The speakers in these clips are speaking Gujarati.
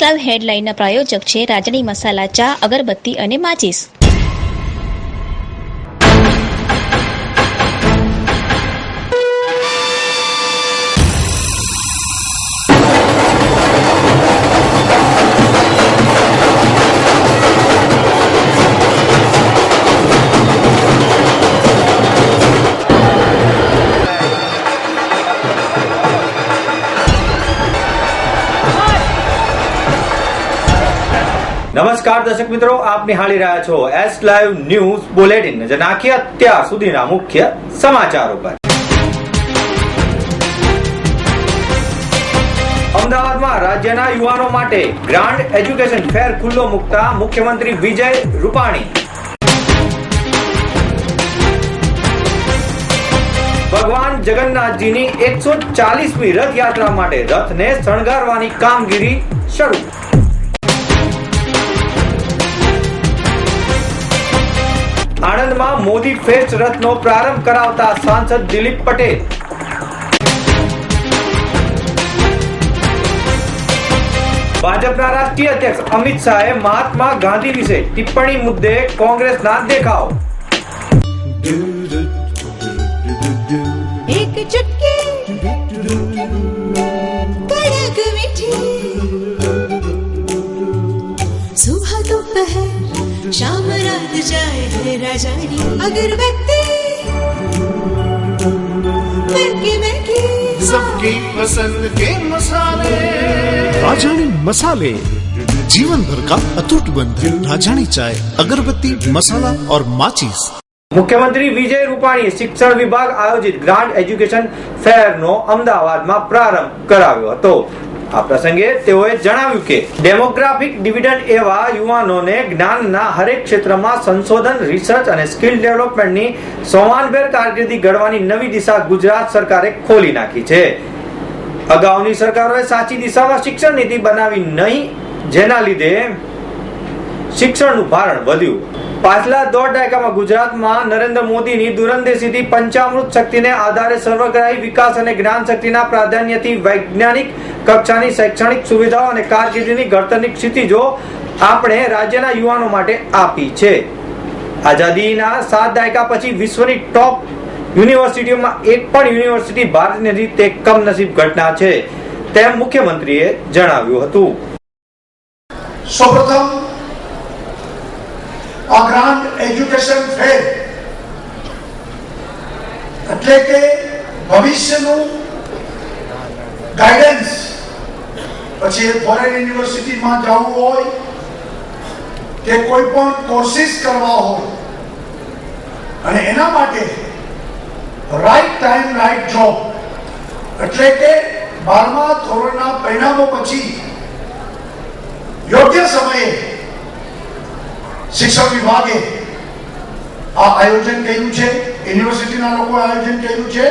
લાઈવ હેડલાઇનના પ્રાયોજક છે. રાજની મસાલા ચા અગરબત્તી અને માચીસ. નમસ્કાર દર્શક મિત્રો, આપ નિહાળી રહ્યા છો એસ લાઈવ ન્યૂઝ બુલેટિન નજર નાખીએ અત્યાર સુધીના મુખ્ય સમાચારો પર. અમદાવાદમાં રાજ્યના યુવાનો માટે ગ્રાન્ડ એજ્યુકેશન ફેર ખુલ્લો મુકતા મુખ્યમંત્રી વિજય રૂપાણી. ભગવાન જગન્નાથજીની એકસો ચાલીસમી રથયાત્રા માટે રથને શણગારવાની કામગીરી શરૂ. આણંદમાં મોદી ફેસ્ટ રથનો પ્રારંભ કરાવતા સાંસદ દિલીપ પટેલ. ભાજપના રાષ્ટ્રીય અધ્યક્ષ અમિત શાહે મહાત્મા ગાંધી વિશે ટિપ્પણી મુદ્દે કોંગ્રેસના દેખાવ. એક ચુટકી मीठी सुबह दोपहर शाम रात जाए है राजानी अगरबत्ती महके महके सबकी पसंद के मसाले राजानी मसाले जीवन भर का अटूट बंधन राजानी चाय अगरबत्ती मसाला और माचिस મુખ્યમંત્રી વિજય રૂપાણીએ શિક્ષણ વિભાગ આયોજિત ગ્રાન્ડ એજ્યુકેશન ફેરનો અમદાવાદમાં પ્રારંભ કરાવ્યો હતો આ પ્રસંગે તેઓએ જણાવ્યું કે ડેમોગ્રાફિક ડિવિડન્ડ એવા યુવાનોને જ્ઞાનના હરેક ક્ષેત્રમાં સંશોધન, રિસર્ચ અને સ્કિલ ડેવલપમેન્ટની સમાનભેર કારકિર્દી ઘડવાની નવી દિશા ગુજરાત સરકારે ખોલી નાખી છે. અગાઉની સરકારોએ સાચી દિશામાં શિક્ષણ નીતિ બનાવી નહીં, જેના લીધે શિક્ષણનું ભારણ વધ્યું. પાછલા દોઢ દાયકામાં ગુજરાતમાં નરેન્દ્ર મોદીની દૂરંદેશીથી પંચામૃત શક્તિને આધારે સર્વગ્રાહી વિકાસ અને જ્ઞાન શક્તિના પ્રાધાન્યથી વૈજ્ઞાનિક કક્ષાની શૈક્ષણિક સુવિધાઓ અને કારકિર્દીની ઘડતરની ક્ષિતિજો આપણે રાજ્યના યુવાનો માટે આપી છે. આઝાદીના સાત દાયકા પછી વિશ્વની ટોપ યુનિવર્સિટીઓમાં એક પણ યુનિવર્સિટી ભારતની રીતે કમનસીબ ઘટના છે, તેમ મુખ્યમંત્રીએ જણાવ્યું હતું. સૌપ્રથમ આ ગ્રાન્ડ એજ્યુકેશન ફેર. એટલે કે ભવિષ્યનું ગાઈડન્સ પછી ફોરેન યુનિવર્સિટીમાં જવું હોય કે કોઈ પણ કોર્સિસ કરવા હોય. અને એના માટે રાઈટ ટાઈમ રાઈટ જોબ એટલે કે બારમા ધોરણના પરિણામો પછી યોગ્ય સમયે શિક્ષણ વિભાગે આ આયોજન કર્યું છે, યુનિવર્સિટીના લોકોએ આયોજન કર્યું છે.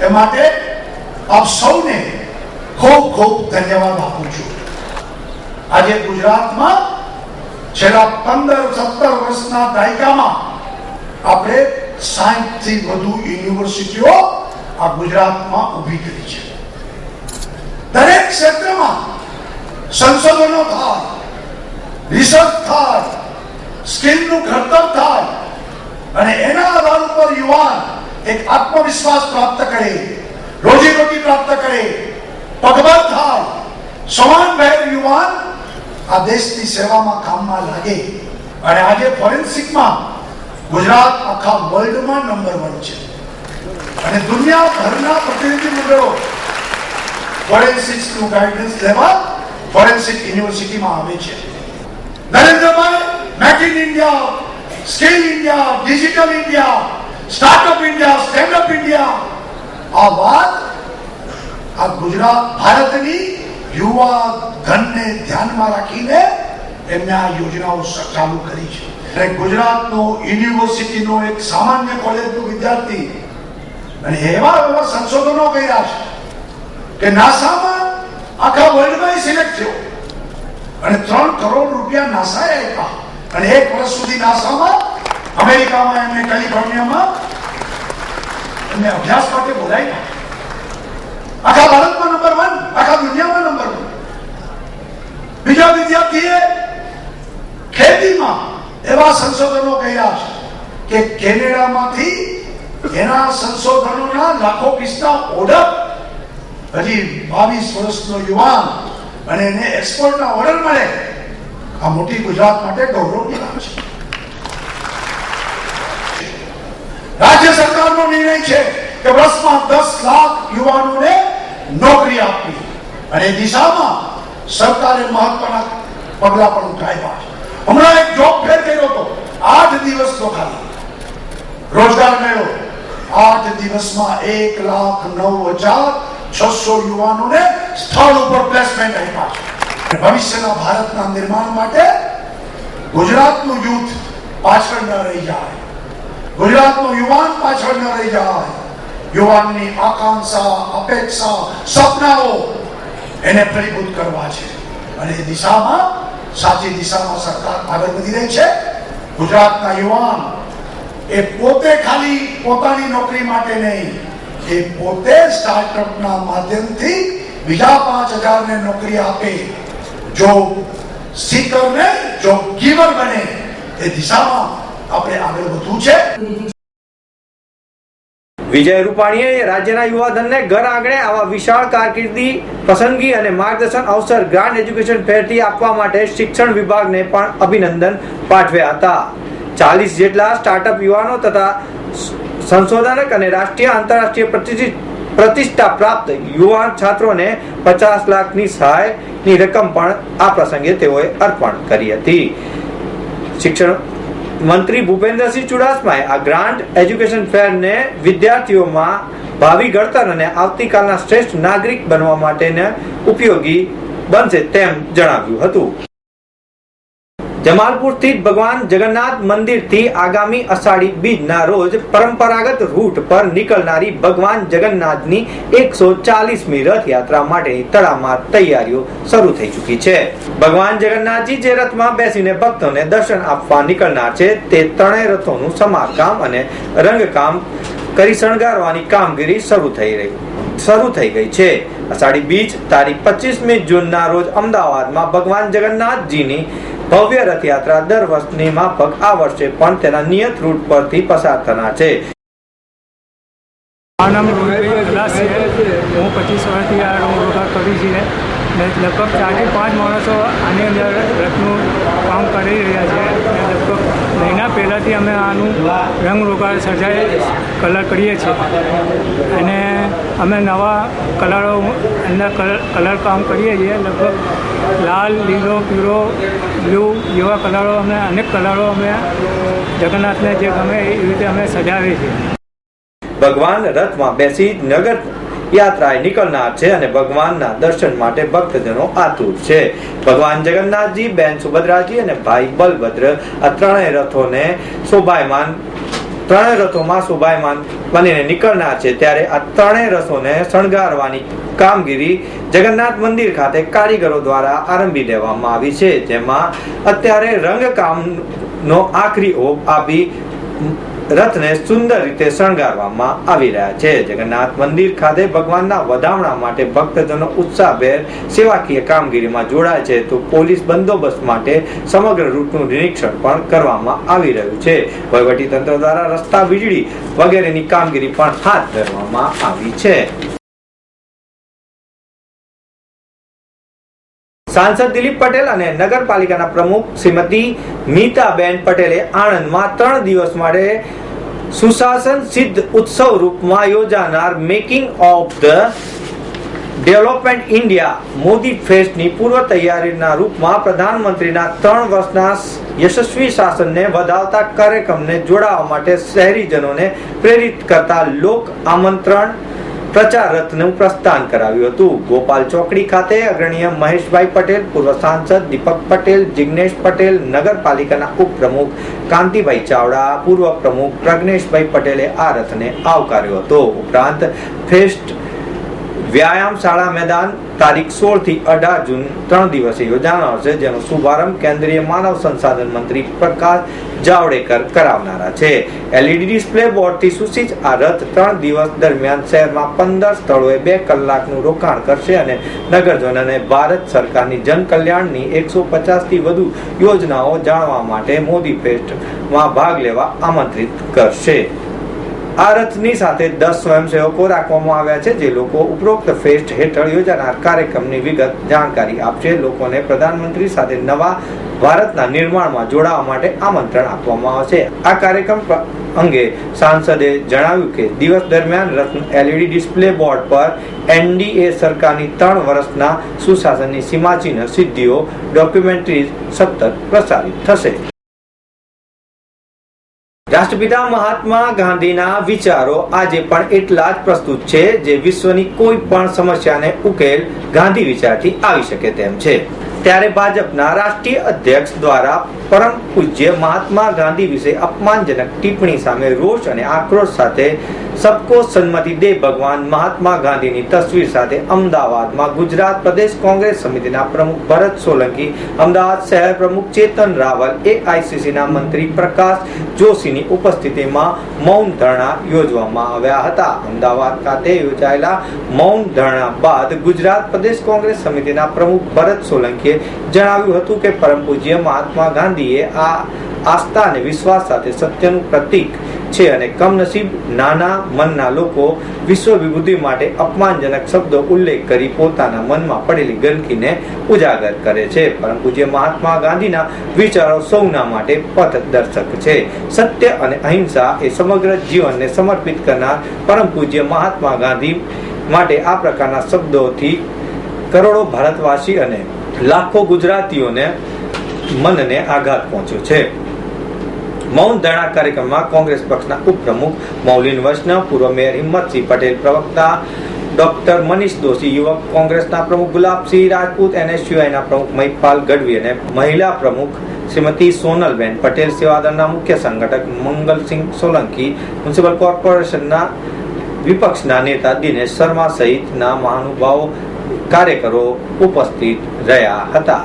એ માટે આપ સૌને ખૂબ ખૂબ ધન્યવાદ આપું છું. આજે ગુજરાતમાં છેલ્લા પંદર, સત્તર વર્ષના દાયકામાં આપણે સાહીઠથી વધુ યુનિવર્સિટીઓ આ ગુજરાતમાં ઊભી કરી છે. દરેક ક્ષેત્રમાં સંશોધનો થાય રિસર્ચ થાય સ્કિલનું ઘડતર થાય અને એના આધાર ઉપર યુવાન એક આત્મવિશ્વાસ પ્રાપ્ત કરે, રોજીરોટી પ્રાપ્ત કરે, પગભર થાય. સમાનભેર યુવાન આ દેશની સેવામાં કામમાં લાગે અને આજે ફોરેન્સિકમાં ગુજરાત આખા વર્લ્ડમાં નંબર વન છે. અને દુનિયાભરના પ્રતિનિધિ મંડળો ફોરેન્સિક્સનું ગાઈડન્સ લેવા ફોરેન્સિક યુનિવર્સિટીમાં આવે છે. Narendrabhai make in India skill India digital India startup India standup India આ વાત આ ગુજરાત, ભારતની યુવા ધનને ધ્યાનમાં રાખીને એમને આ યોજનાઓ ચાલુ કરી છે. અને ગુજરાતનો યુનિવર્સિટીનો એક સામાન્ય કોલેજનો વિદ્યાર્થી અને એવા એવા સંશોધનો કર્યા છે કે નાસામાં આખા વર્લ્ડમાં સિલેક્ટ થયો. અને ત્રણ કરોડ રૂપિયા નાસાએ આપ્યા. અને એક વર્ષ સુધી નાસામાં, અમેરિકામાં એમને કેલિફોર્નિયામાં એમને અભ્યાસ માટે બોલાવી આખા ભારતમાં નંબર વન આખા દુનિયામાં નંબર વન બીજા વિદ્યાર્થીએ ખેતીમાં એવા સંશોધનો કર્યા છે કે કેનેડામાંથી એના સંશોધનોના લાખો કિસ્સા ઓર્ડર. હજી બાવીસ વર્ષનો યુવાન અને એને એક્સપોર્ટના ઓર્ડર મળે. આ મોટી ગુજરાત માટે ગૌરવની વાત છે. રાજ્ય સરકારનો નિર્ણય છે કે વર્ષમાં દસ લાખ યુવાનોને નોકરી આપવી. અને દિશામાં સરકારે મહત્વના પગલા પણ ઉઠાવ્યા છે. હમણાં એક જોબ ફેર કર્યો હતો. આઠ દિવસનો ખાલી. રોજગાર મેળો. આઠ દિવસમાં એક લાખ નવ હજાર છસો યુવાનોને સ્થળ ઉપર પ્લેસમેન્ટ આપ્યા છે. ભવિષ્યના ભારતના નિર્માણ માટે ગુજરાતનું યુથ પાછળ ન રહી જાય. ગુજરાતનો યુવાન પાછળ ન રહી જાય. યુવાનની આકાંક્ષા, અપેક્ષા સપનાઓ એને ફળીભૂત કરવા છે. અને એ દિશામાં, સાચી દિશામાં સરકાર આગળ વધી રહી છે. ગુજરાતના યુવાન એ પોતે ખાલી પોતાની નોકરી માટે નહીં, એ પોતે સ્ટાર્ટઅપના માધ્યમથી બીજા પાંચ હજારને નોકરી આપે જો સીકર ને જો ગીવર બને, એ દિશામાં આપણે આગળ વધવું છે. વિજય રૂપાણીએ રાજ્યના યુવાધનને ઘર આંગણે આવા વિશાળ કારકિર્દી, પસંદગી અને માર્ગદર્શન અવસર ગ્રાન્ડ એજ્યુકેશન ફેરથી આપવા માટે શિક્ષણ વિભાગને પણ અભિનંદન પાઠવ્યા હતા. ચાલીસ જેટલા સ્ટાર્ટઅપ યુવાનો તથા સંશોધનક અને રાષ્ટ્રીય આંતરરાષ્ટ્રીય પ્રતિષ્ઠિત પ્રતિષ્ઠા પ્રાપ્ત યુવાન છાત્રોને પચાસ લાખની સહાયની રકમ પણ આ પ્રસંગે તેઓએ અર્પણ કરી હતી. શિક્ષણ મંત્રી ભૂપેન્દ્રસિંહ ચુડાસમાએ આ ગ્રાન્ટ એજ્યુકેશન ફેરને વિદ્યાર્થીઓમાં ભાવિ ઘડતર અને આવતીકાલના શ્રેષ્ઠ નાગરિક બનવા માટેને ઉપયોગી બનશે તેમ જણાવ્યું હતું. જમાલપુર સ્થિત ભગવાન જગન્નાથ મંદિરથી આગામી અષાઢી બીજના રોજ પરંપરાગત રૂટ પર નીકળનારી ભગવાન જગન્નાથની એકસો ચાલીસમી રથયાત્રા માટેની તડામાર તૈયારીઓ શરૂ થઈ ચૂકી છે. ભગવાન જગન્નાથજી જે રથમાં બેસીને ભક્તોને દર્શન આપવા નીકળનાર છે, તે ત્રણેય રથોનું સમારકામ અને રંગકામ કરી શણગારવાની કામગીરી શરૂ થઈ રહી, શરૂ થઈ ગઈ છે. અષાઢી બીજ તારીખ પચીસમી જૂનના રોજ અમદાવાદમાં ભગવાન જગન્નાથજીની ભવ્ય રથયાત્રા દર વર્ષની માફક આ વર્ષે પણ તેના નિયત રૂટ પરથી પસાર થનાર છે. મારું નામ રોહિતભાઈ છે. હું પચીસ વર્ષથી આ રોજગાર કરું છીએ ને લગભગ ચારથી પાંચ માણસો આની અંદર રથનું કામ કરી રહ્યા છે. અને લગભગ મહિના પહેલાંથી અમે આનું રંગ રોગાર સર્જાય કલર કરીએ છીએ. અને અમે નવા કલરો અંદર કલર કામ કરીએ છીએ. લગભગ લાલ, લીલો, પીળો બ્લુ જેવા કલરો અમે, અનેક કલરો અમે જગન્નાથને જે ગમે એ રીતે અમે સજાવીએ છીએ. ભગવાન રથમાં બેસી નગર યાત્રાએ નીકળનાર છે અને ભગવાનના દર્શન માટે ભક્તજનો આતુર છે. ભગવાન જગન્નાથજી, બેન સુભદ્રાજી અને ભાઈ બલભદ્ર આ ત્રણેય રથોને શોભાયમાન ત્રણેય રથોમાં માન બનીને નીકળનાર છે. ત્યારે આ ત્રણેય રસોને શણગારવાની કામગીરી જગન્નાથ મંદિર ખાતે કારીગરો દ્વારા આરંભી દેવામાં આવી છે. જેમાં અત્યારે રંગકામનો આખરી ઓપ આપી રથને સુંદર રીતે શણગારવામાં આવી રહ્યા છે. જગન્નાથ મંદિર ખાતે ભગવાનના વધામણા માટે ભક્તજનો ઉત્સાહભેર સેવાકીય કામગીરીમાં જોડાય છે. તો પોલીસ બંદોબસ્ત માટે સમગ્ર રૂટનું નિરીક્ષણ પણ કરવામાં આવી રહ્યું છે. વહીવટી તંત્ર દ્વારા રસ્તા વીજળી વગેરેની કામગીરી પણ હાથ ધરવામાં આવી છે. સાંસદ દિલીપ પટેલ અને નગરપાલિકાના પ્રમુખ શ્રીમતી મીતાબેન પટેલે આણંદમાં ત્રણ દિવસ માટે સુશાસન સિદ્ધ ઉત્સવ રૂપમાં યોજાનાર making of the development India Modi ફેસ્ટની પૂર્વ તૈયારીના રૂપમાં પ્રધાનમંત્રીના ત્રણ વર્ષના યશસ્વી શાસનને વધાવતા કાર્યક્રમને જોડાવા માટે શહેરીજનોને પ્રેરિત કરતા લોક આમંત્રણ પ્રચાર રથનું પ્રસ્થાન કરાવ્યું હતું. ગોપાલ ચોકડી ખાતે અગ્રણીય મહેશભાઈ પટેલ, પૂર્વ સાંસદ દીપક પટેલ, જિગ્નેશ પટેલ, નગરપાલિકાના ઉપપ્રમુખ કાંતિભાઈ ચાવડા, પૂર્વ પ્રમુખ પ્રજ્ઞેશભાઈ પટેલે આ રથને આવકાર્યો હતો. ઉપરાંત ફેસ્ટ વ્યાયામ શાળા મેદાન તારીખ સોળથી અઢાર જૂન ત્રણ દિવસે યોજાનાર છે જેનો શુભારંભ કેન્દ્રીય માનવ સંસાધન મંત્રી પ્રકાશ જાવડેકર કરાવનારા છે. એલઈડી ડિસ્પ્લે બોર્ડથી સુસજ્જ આ રથ ત્રણ દિવસ દરમિયાન શહેરમાં પંદર સ્થળોએ બે કલાકનું રોકાણ કરશે અને નગરજનોને ભારત સરકારની જન કલ્યાણની એકસો પચાસથી વધુ યોજનાઓ જાણવા માટે મોદી ફેસ્ટમાં ભાગ લેવા આમંત્રિત કરશે. આ રથની સાથે દસ સ્વયંસેવકો રાખવામાં આવ્યા છે, જે લોકો ઉપરોક્ત ફેસ્ટ હેઠળ યોજાનાર કાર્યક્રમની વિગત જાણકારી આપશે. લોકોને પ્રધાનમંત્રી સાથે નવા ભારતના નિર્માણમાં જોડાવા માટે આમંત્રણ આપવામાં આવશે. આ કાર્યક્રમ અંગે સાંસદે જણાવ્યું કે, દિવસ દરમિયાન રત્ન એલઈડી ડિસ્પ્લે બોર્ડ પર એનડીએ સરકારની ત્રણ વર્ષના સુશાસનની સીમાચિહ્ન સિદ્ધિઓ ડોક્યુમેન્ટરીઝ સતત પ્રસારિત થશે. રાષ્ટ્રપિતા મહાત્મા ગાંધીના વિચારો આજે પણ એટલા જ પ્રસ્તુત છે જે વિશ્વની કોઈ પણ સમસ્યાને ઉકેલ ગાંધી વિચારથી આવી શકે તેમ છે. ત્યારે ભાજપના રાષ્ટ્રીય અધ્યક્ષ દ્વારા પરમ પૂજ્ય મહાત્મા ગાંધી વિશે અપમાનજનક ટિપ્પણી સામે રોષ અને આક્રોશ સાથે સબકો સન્મતિ દે ભગવાન મહાત્મા ગાંધીની તસવીર સાથે અમદાવાદમાં ગુજરાત પ્રદેશ કોંગ્રેસ સમિતિના પ્રમુખ ભરત સોલંકી, અમદાવાદ શહેર પ્રમુખ ચેતન રાવલ, એઆઈસીસીના મંત્રી પ્રકાશ જોશીની ઉપસ્થિતિમાં મૌન ધરણા યોજવામાં આવ્યા હતા. અમદાવાદ ખાતે યોજાયેલા મૌન ધરણા બાદ ગુજરાત પ્રદેશ કોંગ્રેસ સમિતિના પ્રમુખ ભરત સોલંકીએ જણાવ્યું હતું કે પરમ પૂજ્ય મહાત્મા ગાંધીએ આ આસ્થા અને વિશ્વાસ સાથે સત્યનું પ્રતીક છે અને કમનસીબ નાના મનના લોકો વિશ્વ વિભૂતિ માટે અપમાનજનક શબ્દો ઉલ્લેખ કરી પોતાના મનમાં પડેલી ગંદકીને ઉજાગર કરે છે. પરમ પૂજ્ય મહાત્મા ગાંધીના વિચારો સૌના માટે પથદર્શક છે. સત્ય અને અહિંસા એ સમગ્ર જીવનને સમર્પિત કરનાર પરમ પૂજ્ય મહાત્મા ગાંધી માટે આ પ્રકારના શબ્દોથી કરોડો ભારતવાસી અને લાખો ગુજરાતીઓને મનને આઘાત પહોંચ્યો છે. મૌન ધરણા કાર્યક્રમમાં કોંગ્રેસ પક્ષના ઉપપ્રમુખ મૌલિન વૈષ્ણવ, પૂર્વ મેયર હિંમતસિંહ પટેલ, પ્રવક્તા ડોક્ટર મનીષ દોશી, યુવક કોંગ્રેસના પ્રમુખ ગુલાબસિંહ રાજપૂત, એનએસયુઆઈના પ્રમુખ મહિપાલ ગઢવી અને મહિલા પ્રમુખ શ્રીમતી સોનલબેન પટેલ, સેવાદળના મુખ્ય સંગઠક મંગલસિંહ સોલંકી, મ્યુનિસિપલ કોર્પોરેશનના વિપક્ષના નેતા દિનેશ શર્મા સહિતના મહાનુભાવો કાર્યકરો ઉપસ્થિત રહ્યા હતા.